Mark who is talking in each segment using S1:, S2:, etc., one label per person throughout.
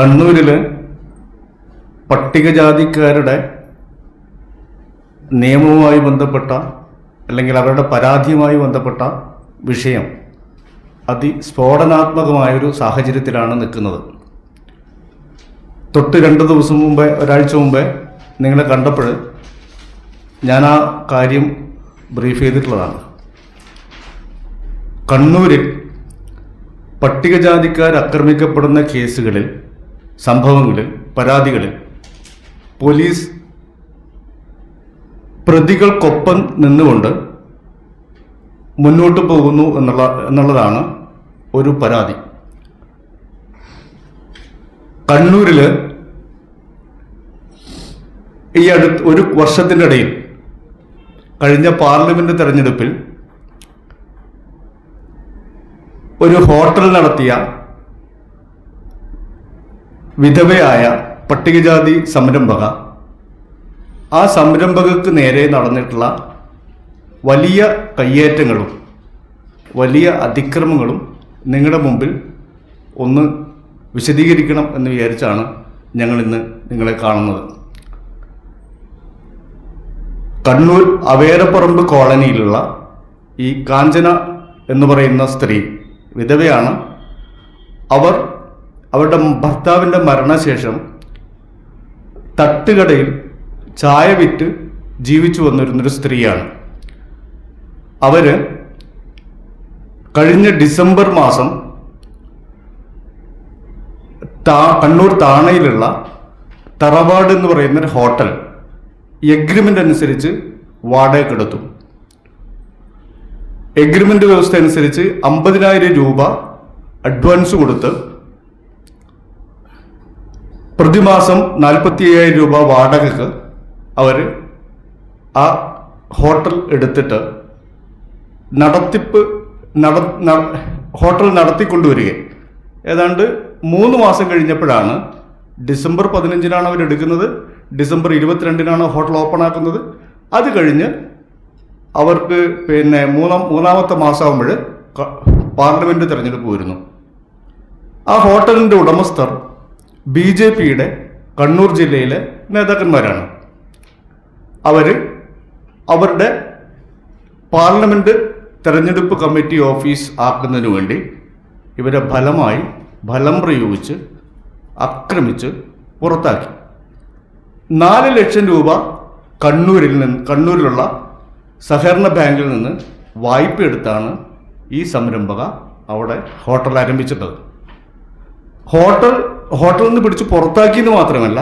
S1: കണ്ണൂരിൽ പട്ടികജാതിക്കാരുടെ നിയമവുമായി ബന്ധപ്പെട്ട അല്ലെങ്കിൽ അവരുടെ പരാതിയുമായി ബന്ധപ്പെട്ട വിഷയം അതിസ്ഫോടനാത്മകമായൊരു സാഹചര്യത്തിലാണ് നിൽക്കുന്നത്. തൊട്ട് രണ്ട് ദിവസം മുമ്പേ ഒരാഴ്ച മുമ്പേ നിങ്ങളെ കണ്ടപ്പോൾ ഞാൻ ആ കാര്യം ബ്രീഫ് ചെയ്തിട്ടുള്ളതാണ്. കണ്ണൂരിൽ പട്ടികജാതിക്കാർ ആക്രമിക്കപ്പെടുന്ന കേസുകളിൽ സംഭവങ്ങളിൽ പരാതികളിൽ പോലീസ് പ്രതികൾക്കൊപ്പം നിന്നുകൊണ്ട് മുന്നോട്ട് പോകുന്നു എന്നുള്ള എന്നുള്ളതാണ് ഒരു പരാതി. കണ്ണൂരിൽ ഈ അടുത്ത് ഒരു വർഷത്തിന്റെ ഇടയിൽ കഴിഞ്ഞ പാർലമെന്റ് തെരഞ്ഞെടുപ്പിൽ ഒരു ഹോട്ടൽ നടത്തിയ വിധവയായ പട്ടികജാതി സംരംഭക. ആ സംരംഭകർക്ക് നേരെ നടന്നിട്ടുള്ള വലിയ കയ്യേറ്റങ്ങളും വലിയ അതിക്രമങ്ങളും നിങ്ങളുടെ മുമ്പിൽ ഒന്ന് വിശദീകരിക്കണം എന്ന് വിചാരിച്ചാണ് ഞങ്ങളിന്ന് നിങ്ങളെ കാണുന്നത്. കണ്ണൂർ അവേരപ്പറമ്പ് കോളനിയിലുള്ള ഈ കാഞ്ചന എന്ന് പറയുന്ന സ്ത്രീ വിധവയാണ്. അവർ അവരുടെ ഭർത്താവിന്റെ മരണശേഷം തട്ടുകടയിൽ ചായ വിറ്റ് ജീവിച്ചു വന്നിരുന്നൊരു സ്ത്രീയാണ്. അവർ കഴിഞ്ഞ ഡിസംബർ മാസം താ കണ്ണൂർ താണയിലുള്ള തറവാട് എന്ന് പറയുന്ന ഒരു ഹോട്ടൽ എഗ്രിമെന്റ് അനുസരിച്ച് വാടകയ്ക്കെടുത്തു എഗ്രിമെന്റ് വ്യവസ്ഥ അനുസരിച്ച് അമ്പതിനായിരം രൂപ അഡ്വാൻസ് കൊടുത്ത് പ്രതിമാസം നാൽപ്പത്തി അയ്യായിരം രൂപ വാടകക്ക് അവർ ആ ഹോട്ടൽ എടുത്തിട്ട് നടത്തിപ്പ് നട ഹോട്ടൽ നടത്തിക്കൊണ്ടുവരിക ഏതാണ്ട് മൂന്ന് മാസം കഴിഞ്ഞപ്പോഴാണ് ഡിസംബർ പതിനഞ്ചിനാണ് അവർ എടുക്കുന്നത്. ഡിസംബർ ഇരുപത്തിരണ്ടിനാണ് ഹോട്ടൽ ഓപ്പൺ ആക്കുന്നത്. അത് കഴിഞ്ഞ് അവർക്ക് പിന്നെ മൂന്നാം മൂന്നാമത്തെ മാസമാകുമ്പോൾ പാർലമെന്റ് തിരഞ്ഞെടുപ്പ് വരുന്നു. ആ ഹോട്ടലിന്റെ ഉടമസ്ഥർ ബി ജെ പിയുടെ കണ്ണൂർ ജില്ലയിലെ നേതാക്കന്മാരാണ്. അവർ അവരുടെ പാർലമെന്റ് തെരഞ്ഞെടുപ്പ് കമ്മിറ്റി ഓഫീസ് ആക്കുന്നതിന് വേണ്ടി ഇവരെ ഫലമായി ഫലം പ്രയോഗിച്ച് ആക്രമിച്ച് പുറത്താക്കി. നാല് ലക്ഷം രൂപ കണ്ണൂരിൽ നിന്ന് കണ്ണൂരിലുള്ള സഹകരണ ബാങ്കിൽ നിന്ന് വായ്പ എടുത്താണ് ഈ സംരംഭക അവിടെ ഹോട്ടൽ ആരംഭിച്ചിട്ടത് ഹോട്ടൽ ഹോട്ടലിൽ നിന്ന് പിടിച്ച് പുറത്താക്കിയെന്ന് മാത്രമല്ല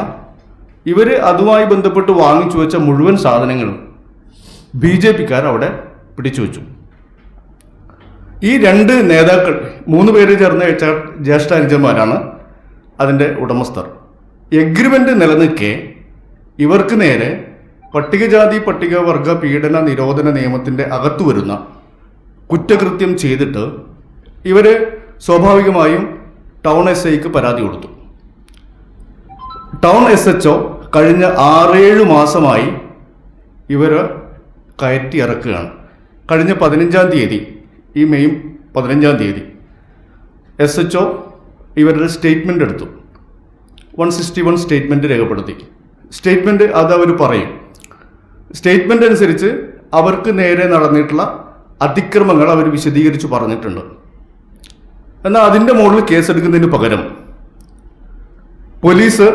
S1: ഇവർ അതുമായി ബന്ധപ്പെട്ട് വാങ്ങിച്ചു വെച്ച മുഴുവൻ സാധനങ്ങളും ബി ജെ പിക്കാർ അവിടെ പിടിച്ചു വെച്ചു. ഈ രണ്ട് നേതാക്കൾ മൂന്ന് പേര് ചേർന്ന ജ്യേഷ്ഠ അനുജന്മാരാണ് അതിന്റെ ഉടമസ്ഥർ. എഗ്രിമെന്റ് നിലനിൽക്കെ ഇവർക്ക് നേരെ പട്ടികജാതി പട്ടികവർഗ പീഡന നിരോധന നിയമത്തിന്റെ അകത്തു വരുന്ന കുറ്റകൃത്യം ചെയ്തിട്ട് ഇവർ സ്വാഭാവികമായും ടൗൺ എസ് ഐക്ക് പരാതി കൊടുത്തു. ടൗൺ എസ് എച്ച് ഒ കഴിഞ്ഞ ആറേഴ് മാസമായി ഇവർ കയറ്റി ഇറക്കുകയാണ്. കഴിഞ്ഞ പതിനഞ്ചാം തീയതി ഈ മെയ് പതിനഞ്ചാം തീയതി എസ് എച്ച് ഒ ഇവരുടെ സ്റ്റേറ്റ്മെന്റ് എടുത്തു. വൺ സിക്സ്റ്റി വൺ സ്റ്റേറ്റ്മെന്റ് രേഖപ്പെടുത്തി. സ്റ്റേറ്റ്മെന്റ് അത് അവർ പറയും. സ്റ്റേറ്റ്മെന്റ് അനുസരിച്ച് അവർക്ക് നേരെ നടന്നിട്ടുള്ള അതിക്രമങ്ങൾ അവർ വിശദീകരിച്ച് പറഞ്ഞിട്ടുണ്ട്. എന്നാൽ അതിന്റെ മുകളിൽ കേസെടുക്കുന്നതിന് പകരം പോലീസ്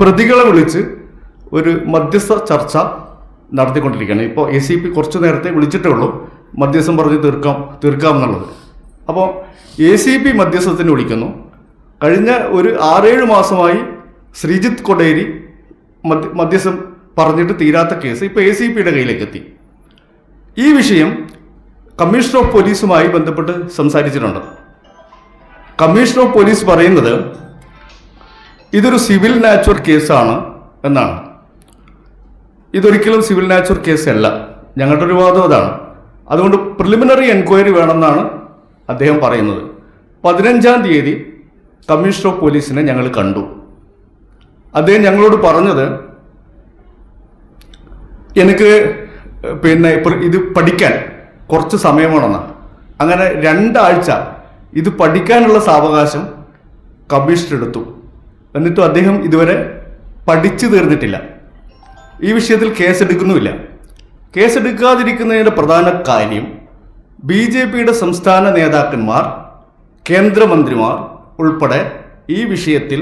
S1: പ്രതികളെ വിളിച്ച് ഒരു മധ്യസ്ഥ ചർച്ച നടത്തിക്കൊണ്ടിരിക്കുകയാണ്. ഇപ്പോൾ എ സി പി കുറച്ച് നേരത്തെ വിളിച്ചിട്ടേ ഉള്ളൂ. മധ്യസ്ഥം പറഞ്ഞ് തീർക്കാം തീർക്കാം എന്നുള്ളത്. അപ്പോൾ എ സി പി മധ്യസ്ഥത്തിന് വിളിക്കുന്നു. കഴിഞ്ഞ ഒരു ആറേഴ് മാസമായി ശ്രീജിത്ത് കൊടേരി മധ്യ മധ്യസ്ഥം പറഞ്ഞിട്ട് തീരാത്ത കേസ് ഇപ്പോൾ എ സി പിയുടെ കയ്യിലേക്ക് എത്തി. ഈ വിഷയം കമ്മീഷണർ ഓഫ് പോലീസുമായി ബന്ധപ്പെട്ട് സംസാരിച്ചിട്ടുണ്ട്. കമ്മീഷണർ ഓഫ് പോലീസ് പറയുന്നത് ഇതൊരു സിവിൽ നാച്ചുറൽ കേസാണ് എന്നാണ്. ഇതൊരിക്കലും സിവിൽ നാച്ചുറൽ കേസല്ല. ഞങ്ങളുടെ ഒരു വാദം അതാണ്. അതുകൊണ്ട് പ്രിലിമിനറി എൻക്വയറി വേണമെന്നാണ് അദ്ദേഹം പറയുന്നത്. പതിനഞ്ചാം തീയതി കമ്മീഷണർ ഓഫ് പോലീസിനെ ഞങ്ങൾ കണ്ടു. അദ്ദേഹം ഞങ്ങളോട് പറഞ്ഞത് എനിക്ക് പിന്നെ ഇത് പഠിക്കാൻ കുറച്ച് സമയം വേണമെന്നാണ് അങ്ങനെ രണ്ടാഴ്ച ഇത് പഠിക്കാനുള്ള സാവകാശം കമ്മീഷൻ എടുത്തു. എന്നിട്ടും അദ്ദേഹം ഇതുവരെ പഠിച്ചു തീർന്നിട്ടില്ല. ഈ വിഷയത്തിൽ കേസെടുക്കുന്നുമില്ല. കേസെടുക്കാതിരിക്കുന്നതിന്റെ പ്രധാന കാര്യം ബി ജെ പിയുടെ സംസ്ഥാന നേതാക്കന്മാർ കേന്ദ്രമന്ത്രിമാർ ഉൾപ്പെടെ ഈ വിഷയത്തിൽ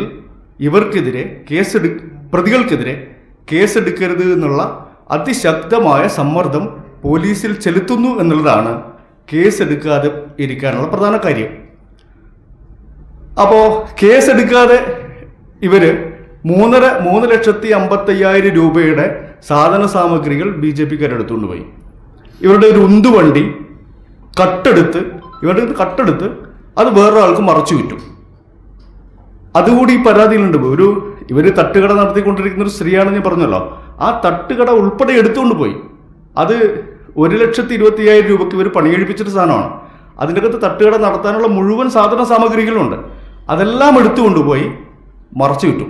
S1: ഇവർക്കെതിരെ കേസെടു പ്രതികൾക്കെതിരെ കേസെടുക്കരുത് എന്നുള്ള അതിശക്തമായ സമ്മർദ്ദം പോലീസിൽ ചെലുത്തുന്നു എന്നുള്ളതാണ് കേസ് എടുക്കാതെ ഇരിക്കാനുള്ള പ്രധാന കാര്യം. അപ്പോൾ കേസെടുക്കാതെ ഇവർ മൂന്നര മൂന്ന് ലക്ഷത്തി അമ്പത്തയ്യായിരം രൂപയുടെ സാധന സാമഗ്രികൾ ബി ജെ പി എടുത്തുകൊണ്ട് പോയി ഇവരുടെ ഒരു ഉന്തുവണ്ടി കട്ടെടുത്ത് ഇവരുടെ കട്ടെടുത്ത് അത് വേറൊരാൾക്ക് മറച്ചു കിട്ടും അതുകൂടി ഈ പരാതിയിലുണ്ട്. ഒരു ഇവർ തട്ടുകട നടത്തിക്കൊണ്ടിരിക്കുന്ന ഒരു സ്ത്രീയാണെന്ന് ഞാൻ പറഞ്ഞല്ലോ. ആ തട്ടുകട ഉൾപ്പെടെ എടുത്തുകൊണ്ട് പോയി. അത് ഒരു ലക്ഷത്തി ഇരുപത്തി അയ്യായിരം രൂപയ്ക്ക് ഇവർ പണിയെഴുപ്പിച്ചിട്ട് സാധനമാണ്. അതിന്റെ അകത്ത് തട്ടുകട നടത്താനുള്ള മുഴുവൻ സാധന സാമഗ്രികളുണ്ട്. അതെല്ലാം എടുത്തുകൊണ്ടുപോയി മറച്ചു വിട്ടു.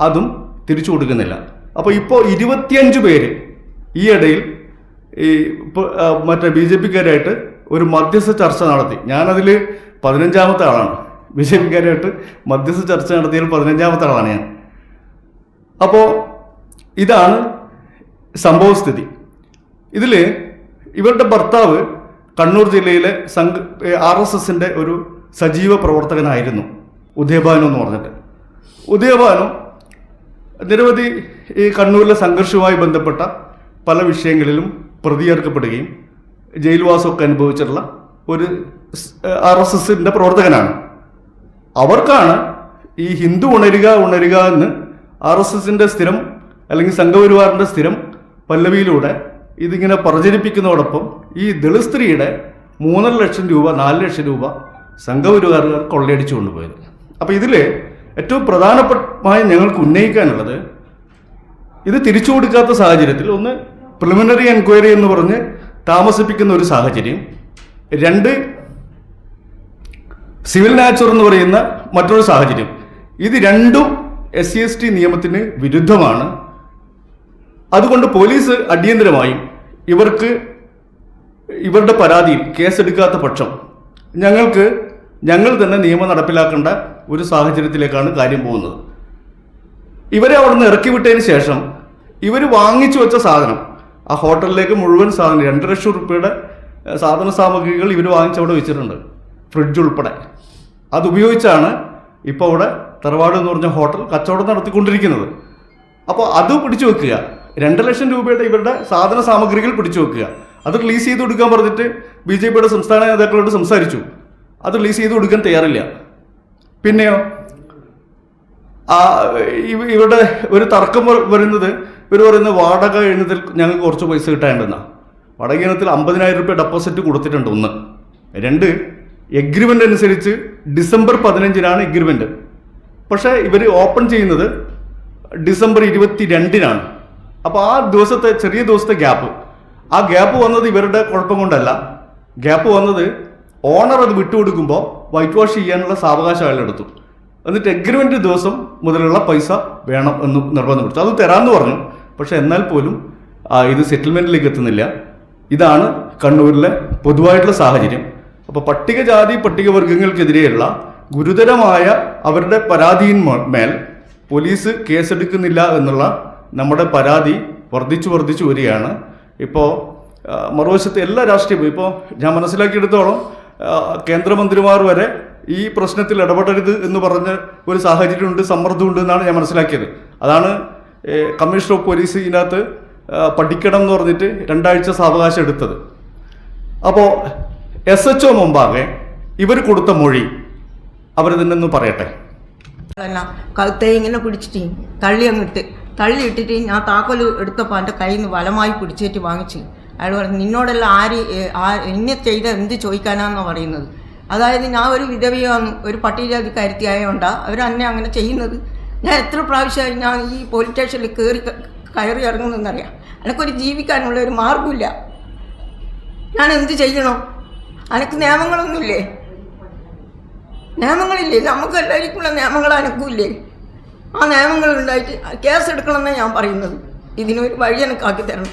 S1: അതും തിരിച്ചു കൊടുക്കുന്നില്ല. അപ്പോൾ ഇപ്പോൾ ഇരുപത്തിയഞ്ച് പേര് ഈ ഇടയിൽ ഈ മറ്റേ ബി ജെ പിക്കാരായിട്ട് ഒരു മധ്യസ്ഥ ചർച്ച നടത്തി. ഞാനതിൽ പതിനഞ്ചാമത്തെ ആളാണ്. ബി ജെ പിക്കാരായിട്ട് മധ്യസ്ഥ ചർച്ച നടത്തിയതിൽ പതിനഞ്ചാമത്തെ ആളാണ് ഞാൻ. അപ്പോൾ ഇതാണ് സംഭവസ്ഥിതി. ഇതിൽ ഇവരുടെ ഭർത്താവ് കണ്ണൂർ ജില്ലയിലെ സംഘ ആർ എസ് എസിന്റെ ഒരു സജീവ പ്രവർത്തകനായിരുന്നു. ഉദയഭാനു എന്ന് പറഞ്ഞിട്ട്. ഉദയഭാനു നിരവധി ഈ കണ്ണൂരിലെ സംഘർഷവുമായി ബന്ധപ്പെട്ട പല വിഷയങ്ങളിലും പ്രതിയേർക്കപ്പെടുകയും ജയിൽവാസമൊക്കെ അനുഭവിച്ചിട്ടുള്ള ഒരു ആർ എസ് എസിന്റെ പ്രവർത്തകനാണ്. അവർക്കാണ് ഈ ഹിന്ദു ഉണരുക ഉണരുക എന്ന് ആർ എസ് എസിന്റെ സ്ഥിരം അല്ലെങ്കിൽ സംഘപരിവാറിന്റെ സ്ഥിരം പല്ലവിയിലൂടെ ഇതിങ്ങനെ പ്രചരിപ്പിക്കുന്നതോടൊപ്പം ഈ ദളിത് സ്ത്രീയുടെ മൂന്നര ലക്ഷം രൂപ നാല് ലക്ഷം രൂപ സംഘപരിവാറുകാർ കൊള്ളയടിച്ചു കൊണ്ടുപോയത്. അപ്പോൾ ഇതിൽ ഏറ്റവും പ്രധാനപ്പെട്ടമായി ഞങ്ങൾക്ക് ഉന്നയിക്കാനുള്ളത് ഇത് തിരിച്ചു കൊടുക്കാത്ത സാഹചര്യത്തിൽ ഒന്ന് പ്രിലിമിനറി എൻക്വയറി എന്ന് പറഞ്ഞ് താമസിപ്പിക്കുന്ന ഒരു സാഹചര്യം. രണ്ട് സിവിൽ നാച്ചുർ എന്ന് പറയുന്ന മറ്റൊരു സാഹചര്യം. ഇത് രണ്ടും എസ് സി എസ് ടി നിയമത്തിന് വിരുദ്ധമാണ്. അതുകൊണ്ട് പോലീസ് അടിയന്തരമായും ഇവർക്ക് ഇവരുടെ പരാതിയിൽ കേസെടുക്കാത്ത പക്ഷം ഞങ്ങൾക്ക് ഞങ്ങൾ തന്നെ നിയമം നടപ്പിലാക്കേണ്ട ഒരു സാഹചര്യത്തിലേക്കാണ് കാര്യം പോകുന്നത്. ഇവരെ അവിടെ നിന്ന് ഇറക്കി വിട്ടതിന് ശേഷം ഇവർ വാങ്ങിച്ചു വെച്ച സാധനം ആ ഹോട്ടലിലേക്ക് മുഴുവൻ സാധനം രണ്ട് ലക്ഷം റുപ്യയുടെ സാധന സാമഗ്രികൾ ഇവർ വാങ്ങിച്ച് അവിടെ വെച്ചിട്ടുണ്ട് ഫ്രിഡ്ജ് ഉൾപ്പെടെ. അതുപയോഗിച്ചാണ് ഇപ്പോൾ അവിടെ തറവാട് എന്ന് പറഞ്ഞ ഹോട്ടൽ കച്ചവടം നടത്തിക്കൊണ്ടിരിക്കുന്നത്. അപ്പോൾ അത് പിടിച്ചു വെക്കുക. രണ്ട് ലക്ഷം രൂപയുടെ ഇവരുടെ സാധന സാമഗ്രികൾ പിടിച്ചു വെക്കുക. അത് റിലീസ് ചെയ്ത് കൊടുക്കാൻ പറഞ്ഞിട്ട് ബി ജെ പിയുടെ സംസ്ഥാന നേതാക്കളോട് സംസാരിച്ചു. അത് റിലീസ് ചെയ്ത് കൊടുക്കാൻ തയ്യാറില്ല. പിന്നെയോ? ആ ഇവിടെ ഒരു തർക്കം വരുന്നത് ഇവർ പറയുന്ന വാടക ഇനത്തിൽ ഞങ്ങൾക്ക് കുറച്ച് പൈസ കിട്ടാനുണ്ടെന്നാണ് വാടക ഇനത്തിൽ അമ്പതിനായിരം രൂപ ഡെപ്പോസിറ്റ് കൊടുത്തിട്ടുണ്ട് ഒന്ന്. രണ്ട് എഗ്രിമെന്റ് അനുസരിച്ച് ഡിസംബർ പതിനഞ്ചിനാണ് എഗ്രിമെന്റ് പക്ഷേ ഇവർ ഓപ്പൺ ചെയ്യുന്നത് ഡിസംബർ ഇരുപത്തി രണ്ടിനാണ് അപ്പോൾ ആ ദിവസത്തെ ചെറിയ ദിവസത്തെ ഗ്യാപ്പ് ആ ഗ്യാപ്പ് വന്നത് ഇവരുടെ കുഴപ്പം കൊണ്ടല്ല. ഗ്യാപ്പ് വന്നത് ഓണർ അത് വിട്ടുകൊടുക്കുമ്പോൾ വൈറ്റ് വാഷ് ചെയ്യാനുള്ള സാവകാശം അയാൾ എടുത്തു എന്നിട്ട് എഗ്രിമെന്റ് ദിവസം മുതലുള്ള പൈസ വേണം എന്ന് നിർബന്ധം കൊടുത്തു. അത് തരാമെന്ന് പറഞ്ഞു. പക്ഷേ എന്നാൽ പോലും ഇത് സെറ്റിൽമെന്റിലേക്ക് എത്തുന്നില്ല. ഇതാണ് കണ്ണൂരിലെ പൊതുവായിട്ടുള്ള സാഹചര്യം. അപ്പോൾ പട്ടികജാതി പട്ടികവർഗങ്ങൾക്കെതിരെയുള്ള ഗുരുതരമായ അവരുടെ പരാതിയിന്മേൽ മേൽ പോലീസ് കേസെടുക്കുന്നില്ല എന്നുള്ള നമ്മുടെ പരാതി വർദ്ധിച്ചു വർദ്ധിച്ചു വരികയാണ്. ഇപ്പോൾ മറുവശത്ത് എല്ലാ രാഷ്ട്രീയവും ഇപ്പോൾ ഞാൻ മനസ്സിലാക്കിയെടുത്തോളം കേന്ദ്രമന്ത്രിമാർ വരെ ഈ പ്രശ്നത്തിൽ ഇടപെടരുത് എന്ന് പറഞ്ഞ ഒരു സാഹചര്യമുണ്ട് സമ്മർദ്ദമുണ്ട് എന്നാണ് ഞാൻ മനസ്സിലാക്കിയത്. അതാണ് കമ്മീഷണർ ഓഫ് പോലീസ് ഇതിനകത്ത് പഠിക്കണം എന്ന് പറഞ്ഞിട്ട് രണ്ടാഴ്ച സാവകാശം എടുത്തത്. അപ്പോൾ എസ് എച്ച് ഒ മുമ്പാകെ ഇവർ കൊടുത്ത മൊഴി അവർ തന്നെ ഒന്ന് പറയട്ടെ
S2: കഴുത്തെ ഇങ്ങനെ പിടിച്ചിട്ട് തള്ളി അങ്ങിട്ട് തള്ളി ഇട്ടിട്ട് ഞാൻ താക്കോൽ എടുത്തപ്പോൾ എന്റെ കയ്യിൽ നിന്ന് വലമായി പിടിച്ചേറ്റ് വാങ്ങിച്ച്. അയാൾ പറഞ്ഞു നിന്നോടെല്ലാം ആര് എന്നെ ചെയ്ത എന്ത് ചോദിക്കാനാണെന്നാണ് പറയുന്നത്? അതായത് ഞാൻ ഒരു വിധവയാണ് ഒരു പട്ടികജാതിക്കാരത്തി ആയതുകൊണ്ടാണ് അവർ എന്നെ അങ്ങനെ ചെയ്യുന്നത്. ഞാൻ എത്ര പ്രാവശ്യമായി ഞാൻ ഈ പോലീസ് സ്റ്റേഷനിൽ കയറി കയറി ഇറങ്ങുന്നതെന്നറിയാം. എനിക്കൊരു ജീവിക്കാനുള്ള ഒരു മാർഗമില്ല ഞാൻ എന്ത് ചെയ്യണോ? എനിക്ക് നിയമങ്ങളൊന്നുമില്ലേ? നിയമങ്ങളില്ലേ? നമുക്ക് എല്ലാവർക്കുള്ള നിയമങ്ങൾ അനക്കൂല്ലേ ആ നിയമങ്ങൾ ഉണ്ടായിട്ട് കേസ് എടുക്കണമെന്നാണ് ഞാൻ പറയുന്നത്. ഇതിനൊരു വഴി എനിക്കാക്കി തരണം.